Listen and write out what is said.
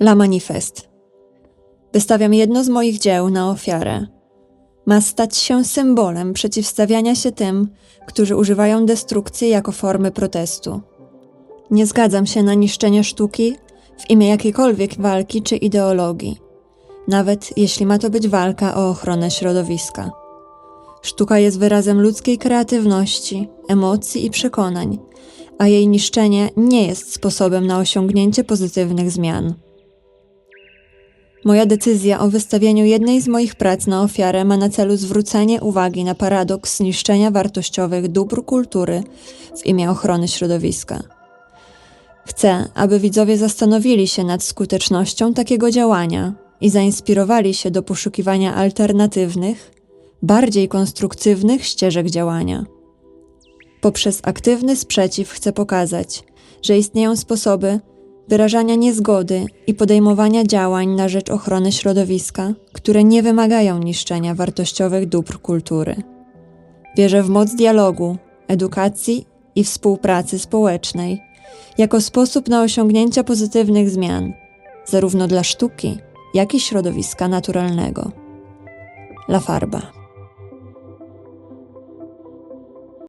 La Manifest. Wystawiam jedno z moich dzieł na ofiarę. Ma stać się symbolem przeciwstawiania się tym, którzy używają destrukcji jako formy protestu. Nie zgadzam się na niszczenie sztuki w imię jakiejkolwiek walki czy ideologii, nawet jeśli ma to być walka o ochronę środowiska. Sztuka jest wyrazem ludzkiej kreatywności, emocji i przekonań, a jej niszczenie nie jest sposobem na osiągnięcie pozytywnych zmian. Moja decyzja o wystawieniu jednej z moich prac na ofiarę ma na celu zwrócenie uwagi na paradoks niszczenia wartościowych dóbr kultury w imię ochrony środowiska. Chcę, aby widzowie zastanowili się nad skutecznością takiego działania i zainspirowali się do poszukiwania alternatywnych, bardziej konstruktywnych ścieżek działania. Poprzez aktywny sprzeciw chcę pokazać, że istnieją sposoby wyrażania niezgody i podejmowania działań na rzecz ochrony środowiska, które nie wymagają niszczenia wartościowych dóbr kultury. Wierzę w moc dialogu, edukacji i współpracy społecznej jako sposób na osiągnięcie pozytywnych zmian, zarówno dla sztuki, jak i środowiska naturalnego. La Farba